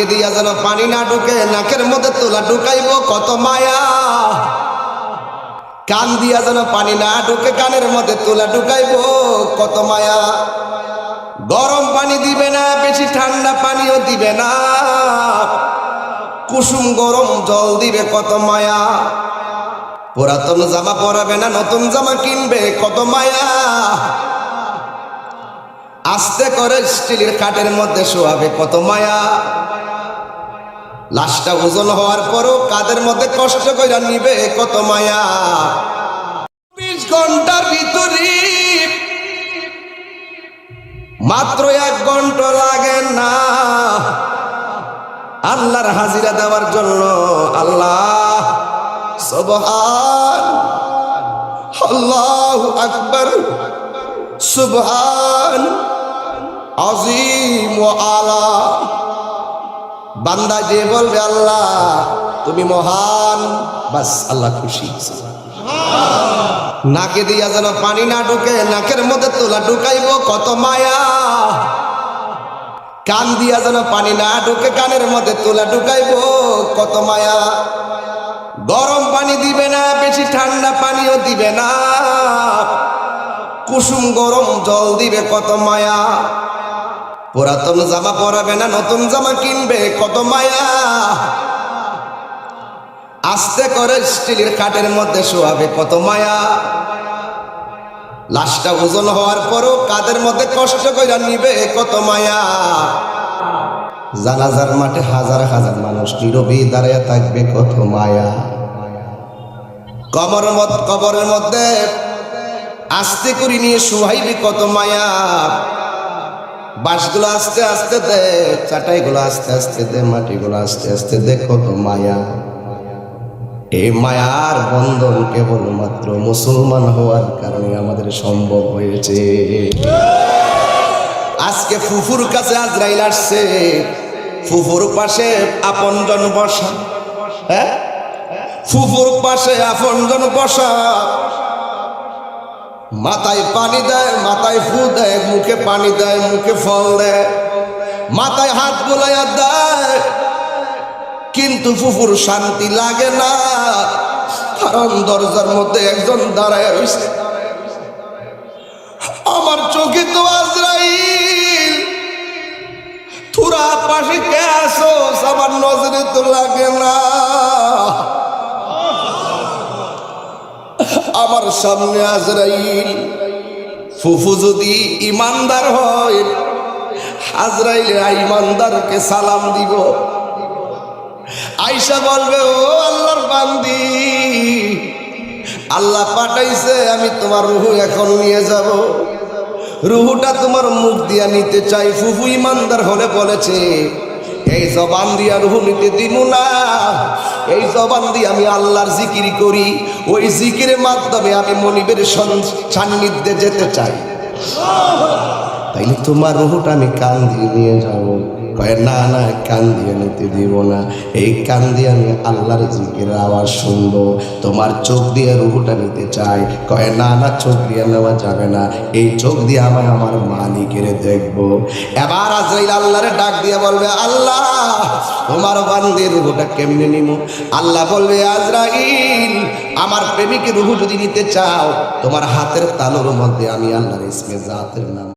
নাকে দিয়া যেন পানি না ঢুকে, নাকের মধ্যে তোলা ঢুকাইব কত মায়া। কান দিয়া যেন পানি না ঢুকে, কানের মধ্যে তোলা ঢুকাইব কত মায়া। গরম পানি দিবে না, বেশি ঠান্ডা পানিও দিবে না। কুসুম গরম জল দিবে কত মায়া। পুরাতন জামা পরাবে না, নতুন জামা কিনবে কত মায়া। আস্তে করে স্টিলের কাঠের মধ্যে শোয়াবে কত মায়া। লাশটা ওজন হওয়ার পরও কাদের মধ্যে কষ্ট করে নিবে? কত মায়া। বিশ ঘণ্টার ভিতরে মাত্র এক ঘণ্টা লাগে না। আল্লাহর হাজিরা দেওয়ার জন্য আল্লাহ সবহান, আল্লাহ আকবর, সুবহান আজিম আলা। বান্দা যে বলবে, আল্লাহ, তুমি মহান। বাস, আল্লাহ খুশি। নাকে দিয়া যেন পানি না ঢুকে, নাকের মধ্যে তোলা ঢুকাইব কত মায়া। কান দিয়া যেন পানি না ঢুকে, কানের মধ্যে তোলা ঢুকাইব কত মায়া। গরম পানি দিবে না, বেশি ঠান্ডা পানিও দিবে না। কুসুম গরম জল দিবে কত মায়া। পুরাতন জামা পরাবে না, নতুন জামা কিনবে, কত মায়া। আস্তে করে স্টিলের কাঠের মধ্যে শোয়াবে কত মায়া। লাশটা ওজন হওয়ার পরও কাদের মধ্যে কষ্ট করে নিবে কত মায়া। জানাজার মাঠে হাজার হাজার মানুষ নীরবে দাঁড়িয়ে থাকবে কত মায়া। কবর কবরের মধ্যে আস্তে করে নিয়ে শুহাইবি কত মায়া। বাঁশগুলো আস্তে আস্তে দে, চাটাইগুলো আস্তে আস্তে দে, মাটিগুলো আস্তে আস্তে দে, কত মায়া। এই মায়ার বন্ধন কেবলমাত্র মুসলমান হওয়ার কারণে আমাদের সম্ভব হয়েছে। আজকে ফুফুর কাছে আজরাইল আসছে। ফুফুর পাশে আপন আপনজন বসা। হ্যাঁ? ফুফুর পাশে আপন আপনজন বসা। মাথায় পানি দেয়, মাথায় ফু দেয়, মুখে পানি দেয়, মুখে ফল দেয়। মাথায় হাত বোলাইয়া দেয়। কিন্তু ফুফুর শান্তি লাগে না। কারণ দরজার মধ্যে একজন দাঁড়ায় রয়েছে। আমার চোখে তো আজরাইল। তুরা পাশে কে আসো আমার নজরে তো লাগে না। আমার সামনে আজরাইল। ফুফু যদি ইমানদার হয় আজরাইল ইমানদারকে সালাম দিব। আইসা বলবে, ও আল্লাহর বান্দি, আল্লাহ পাঠাইছে, আমি তোমার রুহু এখন নিয়ে যাব। রুহুটা তোমার মুখ দিয়া নিতে চাই। ফুফু ইমানদার হলে বলেছে, এই জবান দিয়া রুহু নিতে দিব না। এই জবান দিয়ে আমি আল্লাহর জিকির করি। ওই জিকিরের মাধ্যমে আমি মনিবের সন- সান্নিধ্যে যেতে চাই। তাইলে তোমার রুহটা আমি কান দিয়ে নিয়ে যাব। কয়ে, না না কান দিয়ে নিতে দিব না। এই কান দিয়ে আমি আল্লাহর জিকির, আওয়াজ শুনব। তোমার চোখ দিয়ে রুহুটা নিতে চাই। কয়, না না, চোখ দিয়ে নেওয়া যাবে না। এই চোখ দিয়ে আমি আমার মালিকের দেখব। এবার আজরাইল আল্লাহরে ডাক দিয়ে বলবে, আল্লাহ, তোমার বান্দির রুহুটা কেমনে নিব আল্লাহ বলবে, আজরাইল, আমার প্রেমিকের রুহু যদি নিতে চাও, তোমার হাতের তালুর মধ্যে আমি আল্লাহর ইসমে জাতের নাম